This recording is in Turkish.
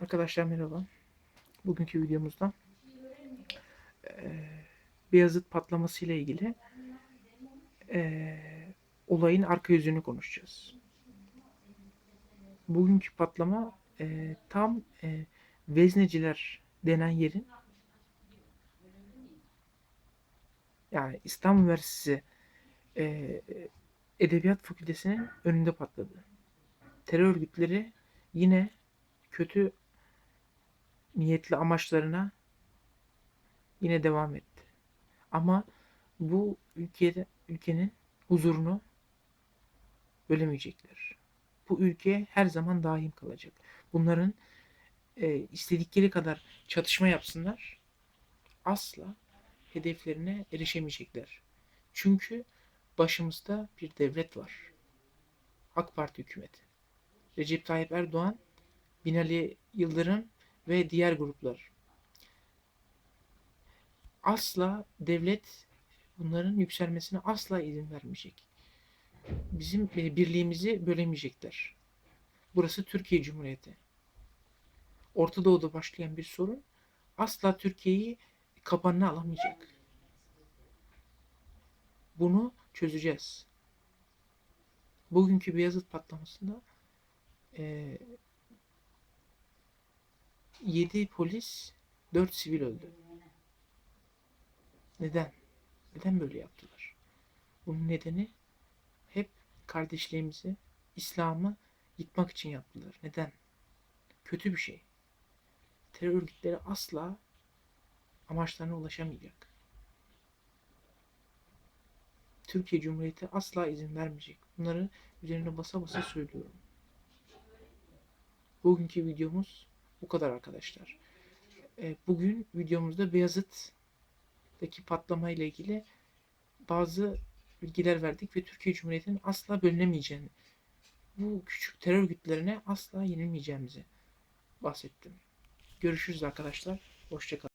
Arkadaşlar merhaba. Bugünkü videomuzda eee Beyazıt patlaması ile ilgili eee, olayın arka yüzünü konuşacağız. Bugünkü patlama eee, tam eee, Vezneciler denen yerin yani İstanbul Üniversitesi eee, Edebiyat Fakültesi'nin önünde patladı. Terör örgütleri yine kötü niyetli amaçlarına yine devam etti. Ama bu ülkede ülkenin huzurunu bölemeyecekler. Bu ülke her zaman daim kalacak. Bunların e, istedikleri kadar çatışma yapsınlar asla hedeflerine erişemeyecekler. Çünkü başımızda bir devlet var. AK Parti hükümeti. Recep Tayyip Erdoğan, Binali Yıldırım ve diğer gruplar. Asla devlet bunların yükselmesine asla izin vermeyecek. Bizim e, birliğimizi bölemeyecekler. Burası Türkiye Cumhuriyeti. Orta Doğu'da başlayan bir sorun asla Türkiye'yi kabanına alamayacak. Bunu çözeceğiz. Bugünkü Beyazıt patlamasında e, 7 polis, 4 sivil öldü. Neden? Neden böyle yaptılar? Bunun nedeni hep kardeşliğimizi, İslam'ı yıkmak için yaptılar. Neden? Kötü bir şey. Terör örgütleri asla amaçlarına ulaşamayacak. Türkiye Cumhuriyeti asla izin vermeyecek. Bunları üzerine basa basa söylüyorum. Bugünkü videomuz bu kadar arkadaşlar. E, Bugün videomuzda Beyazıt'taki patlama ile ilgili bazı bilgiler verdik ve Türkiye Cumhuriyeti'nin asla bölünemeyeceğini, bu küçük terör örgütlerine asla yenilmeyeceğimizi bahsettim. Görüşürüz arkadaşlar. Hoşçakalın.